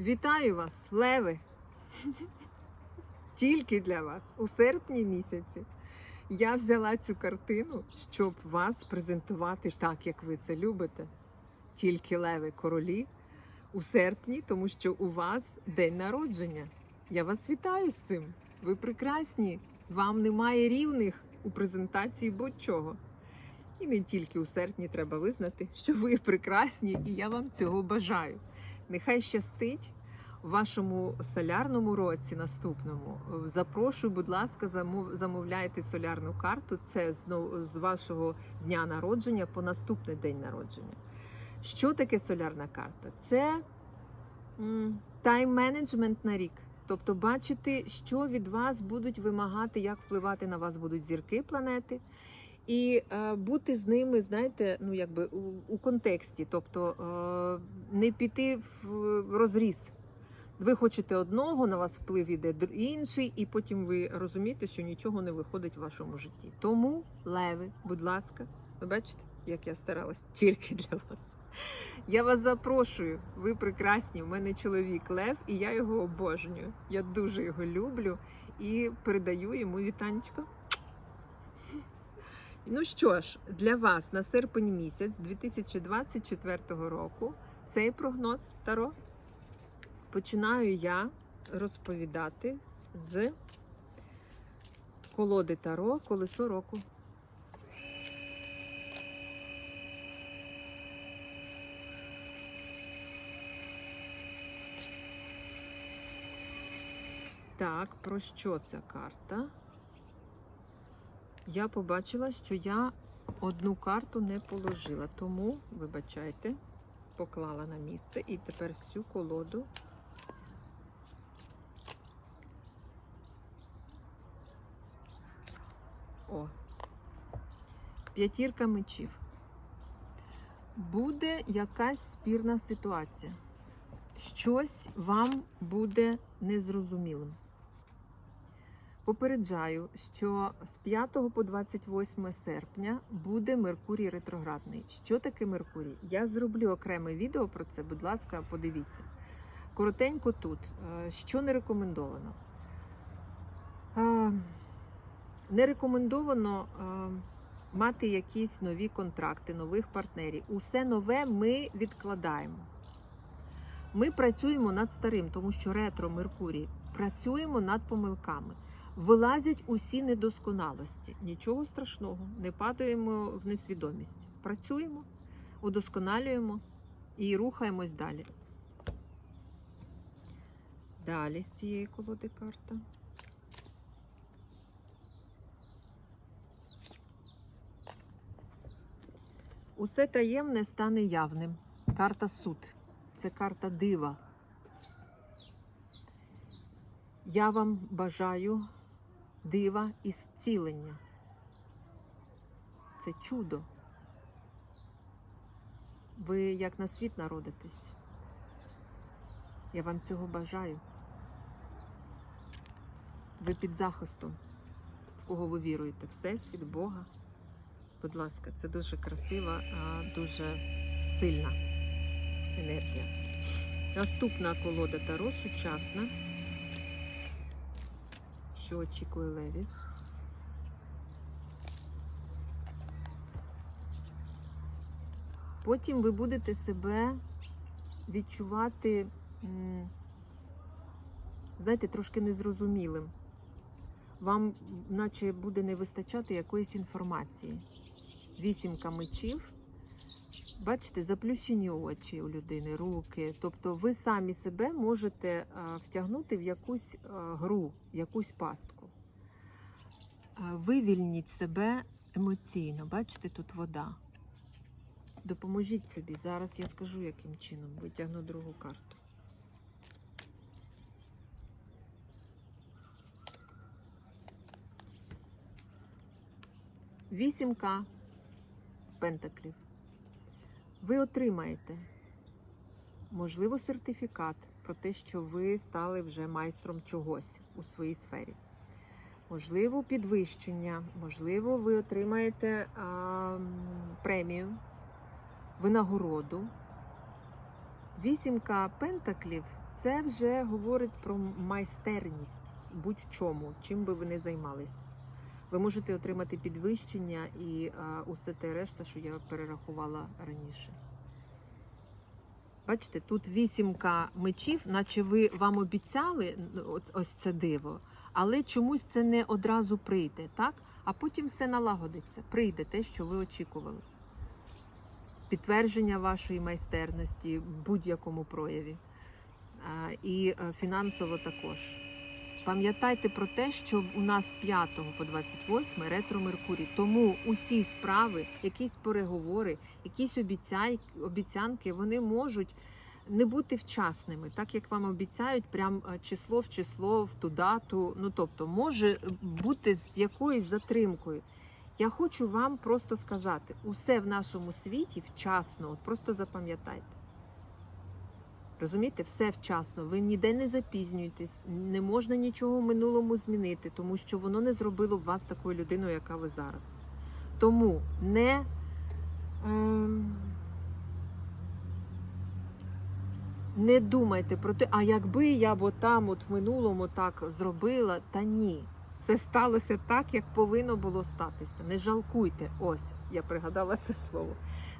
Вітаю вас, леви! Тільки для вас у серпні місяці я взяла цю картину, щоб вас презентувати так, як ви це любите. Тільки леви королі у серпні, тому що у вас день народження. Я вас вітаю з цим. Ви прекрасні. Вам немає рівних у презентації будь-чого. І не тільки у серпні треба визнати, що ви прекрасні, і я вам цього бажаю. Нехай щастить у вашому солярному році наступному. Запрошую, будь ласка, замовляйте солярну карту. Це з вашого дня народження по наступний день народження. Що таке солярна карта? Це тайм-менеджмент на рік. Тобто бачити, що від вас будуть вимагати, як впливати на вас будуть зірки планети, і е, бути з ними, знаєте, ну якби у, у контексті, тобто е, не піти в розріз. Ви хочете одного, на вас вплив іде інший, і потім ви розумієте, що нічого не виходить в вашому житті. Тому, леви, будь ласка, ви бачите, як я старалась тільки для вас. Я вас запрошую, ви прекрасні. У мене чоловік Лев, і я його обожнюю. Я дуже його люблю і передаю йому вітанечко. Ну що ж, для вас на серпень місяць 2024 року цей прогноз Таро починаю я розповідати з колоди Таро Колесо року. Так, про що ця карта? Я побачила, що я одну карту не положила, тому, вибачайте, поклала на місце і тепер всю колоду. О, п'ятірка мечів. Буде якась спірна ситуація. Щось вам буде незрозумілим. Попереджаю, що з 5 по 28 серпня буде Меркурій ретроградний. Що таке Меркурій? Я зроблю окреме відео про це, будь ласка, подивіться. Коротенько тут, Е, що не рекомендовано. Е, Не рекомендовано е, мати якісь нові контракти, нових партнерів. Усе нове ми відкладаємо. Ми працюємо над старим, тому що ретро Меркурій працюємо над помилками. Вилазять усі недосконалості. Нічого страшного, не падаємо в несвідомість. Працюємо, удосконалюємо і рухаємось далі. Далі з цієї колоди карта. Усе таємне стане явним. Карта суд. Це карта дива. Я вам бажаю дива і зцілення. Це чудо. Ви як на світ народитесь. Я вам цього бажаю. Ви під захистом, в кого ви віруєте, Всесвіт, Бога. Будь ласка, це дуже красива, дуже сильна енергія. Наступна колода Таро сучасна. Що очікує Леві? Потім ви будете себе відчувати, знаєте, трошки незрозумілим. Вам, наче, буде не вистачати якоїсь інформації. Вісімка мечів. Бачите, заплющені очі у людини, руки. Тобто ви самі себе можете втягнути в якусь гру, якусь пастку. Вивільніть себе емоційно. Бачите, тут вода. Допоможіть собі. Зараз я скажу, яким чином. Витягну другу карту. Вісімка пентаклів. Ви отримаєте, можливо, сертифікат про те, що ви стали вже майстром чогось у своїй сфері. Можливо, підвищення, можливо, ви отримаєте а, премію, винагороду. Вісімка пентаклів це вже говорить про майстерність будь-чому, чим би ви не займались. Ви можете отримати підвищення і а, усе те решта, що я перерахувала раніше. Бачите, тут вісімка мечів, наче ви вам обіцяли ось, це диво, але чомусь це не одразу прийде, так? А потім все налагодиться. Прийде те, що ви очікували. Підтвердження вашої майстерності в будь-якому прояві. І е, фінансово також. Пам'ятайте про те, що у нас з 5 по 28 ретро Меркурій. Тому усі справи, якісь переговори, якісь обіцяй, обіцянки, вони можуть не бути вчасними, так як вам обіцяють, прям е, число в число, в ту дату. Ну тобто, може бути з якоюсь затримкою. Я хочу вам просто сказати: усе в нашому світі вчасно, от просто запам'ятайте. Розумієте, все вчасно. Ви ніде не запізнюєтесь, не можна нічого в минулому змінити, тому що воно не зробило б вас такою людиною, яка ви зараз. Тому не. Ем, не думайте про те, а якби я б там от в минулому так зробила, та ні. Все сталося так, як повинно було статися. Не жалкуйте. Ось, я пригадала це слово.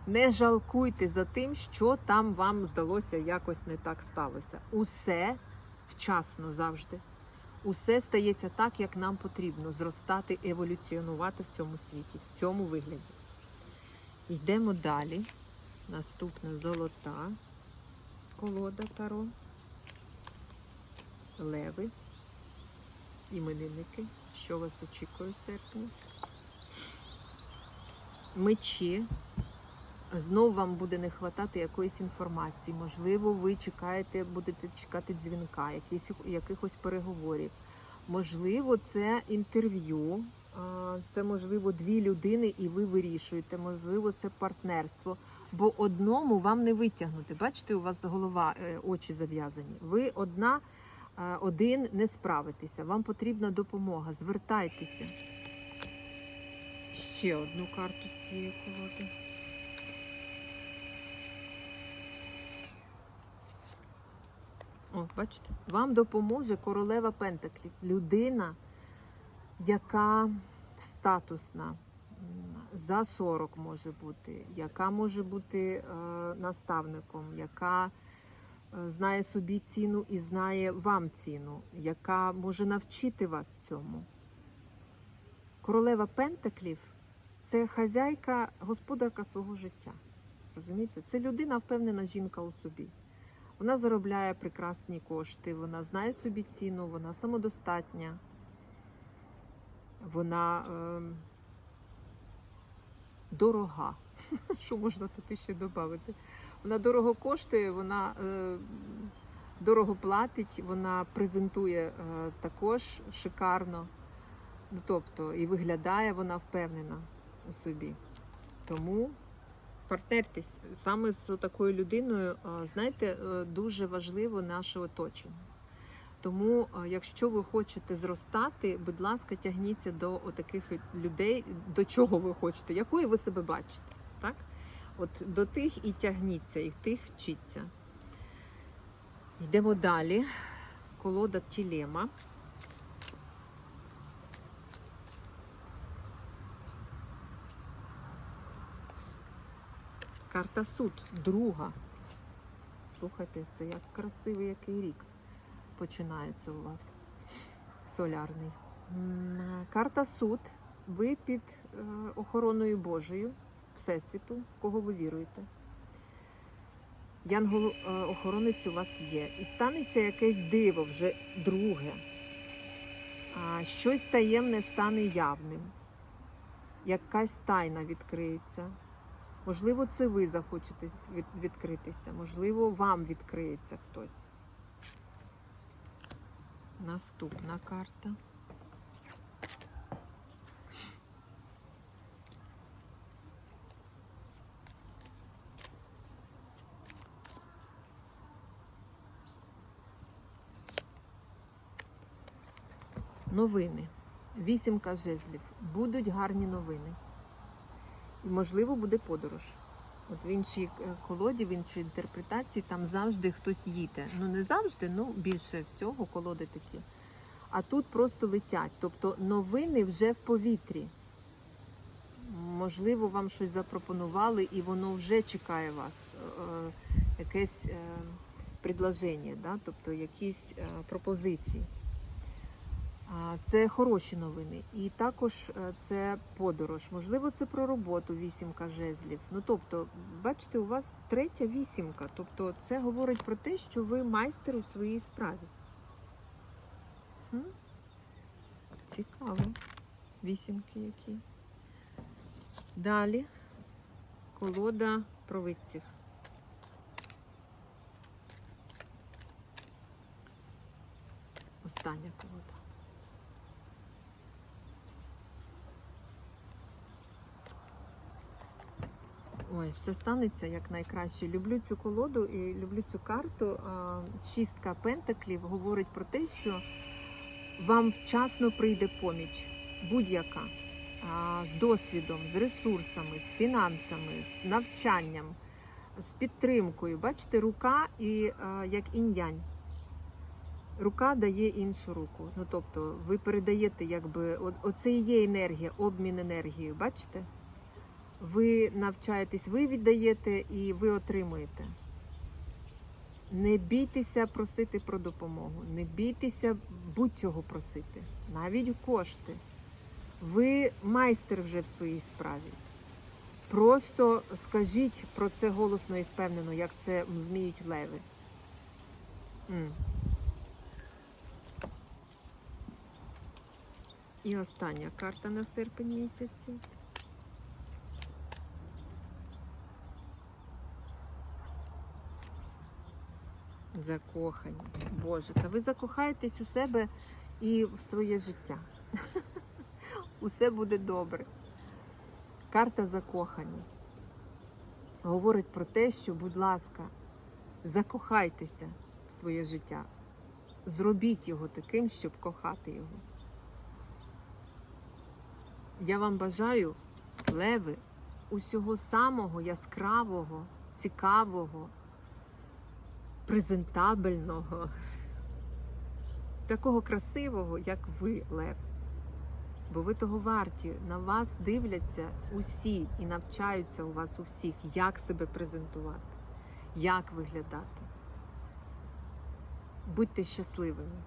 Не жалкуйте за тим, що там вам здалося якось не так сталося. Усе вчасно завжди. Усе стається так, як нам потрібно зростати, еволюціонувати в цьому світі, в цьому вигляді. Йдемо далі. Наступна золота колода Таро. Леви. Іменинники. Що вас очікує в серпні? Мечі. Знов вам буде не хватати якоїсь інформації. Можливо, ви чекаєте, будете чекати дзвінка, якихось, якихось переговорів. Можливо, це інтерв'ю, це можливо дві людини, і ви вирішуєте. Можливо, це партнерство. Бо одному вам не витягнути. Бачите, у вас голова, е, очі зав'язані. Ви одна, один не справитеся. Вам потрібна допомога. Звертайтеся. Ще одну карту з цієї колоди. О, бачите, вам допоможе королева Пентаклів. Людина, яка статусна, за 40 може бути, яка може бути е, наставником, яка знає собі ціну і знає вам ціну, яка може навчити вас цьому. Королева Пентаклів це хазяйка, господарка свого життя. Розумієте? Це людина, впевнена жінка у собі. Вона заробляє прекрасні кошти, вона знає собі ціну, вона самодостатня, вона е, дорога. Що можна тут ще додати? Вона дорого коштує, вона е, дорого платить, вона презентує е, також шикарно. Ну, тобто, і виглядає вона впевнена у собі. Тому партнертесь саме з такою людиною, а, знаєте, е, дуже важливо наше оточення. Тому, а, якщо ви хочете зростати, будь ласка, тягніться до таких людей, до чого ви хочете, якою ви себе бачите. Так? От до тих і тягніться, і в тих вчіться. Йдемо далі. Колода Тілема. Карта суд, друга. Слухайте, це як красивий який рік починається у вас. Солярний. Карта суд. Ви під е, охороною Божою, Всесвіту, в кого ви віруєте. Янгол охоронець у вас є. І станеться якесь диво вже друге. Щось таємне стане явним. Якась тайна відкриється. Можливо, це ви захочете відкритися, можливо, вам відкриється хтось. Наступна карта. Новини. Вісімка жезлів. Будуть гарні новини. І, можливо, буде подорож. От в іншій е, колоді, в іншій інтерпретації там завжди хтось їде. Ну не завжди, ну більше всього колоди такі. А тут просто летять. Тобто новини вже в повітрі. Можливо, вам щось запропонували, і воно вже чекає вас. Е, якесь е, предложення, да? тобто якісь пропозиції. Це хороші новини. І також е, це подорож. Можливо, це про роботу вісімка жезлів. Ну тобто, бачите, у вас третя вісімка. Тобто, це говорить про те, що ви майстер у своїй справі. Цікаво. Вісімки які. Далі колода провидців. Остання колода. Ой, все станеться як найкраще. Люблю цю колоду і люблю цю карту. Шістка пентаклів говорить про те, що вам вчасно прийде поміч, будь-яка. З досвідом, з ресурсами, з фінансами, з навчанням, з підтримкою. Бачите, рука і як інь-янь. Рука дає іншу руку. Ну тобто, ви передаєте, якби оце і є енергія, обмін енергією. Бачите? Ви навчаєтесь, ви віддаєте і ви отримуєте. Не бійтеся просити про допомогу, не бійтеся будь-чого просити, навіть кошти. Ви майстер вже в своїй справі. Просто скажіть про це голосно і впевнено, як це вміють леви. М. І остання карта на серпень місяці. Закохані. Боже, та ви закохаєтесь у себе і в своє життя. Усе буде добре. Карта закохані. Говорить про те, що, будь ласка, закохайтеся в своє життя. Зробіть його таким, щоб кохати його. Я вам бажаю, леви, усього самого яскравого, цікавого, презентабельного, такого красивого, як ви, Лев. Бо ви того варті. На вас дивляться усі і навчаються у вас у всіх, як себе презентувати, як виглядати. Будьте щасливими.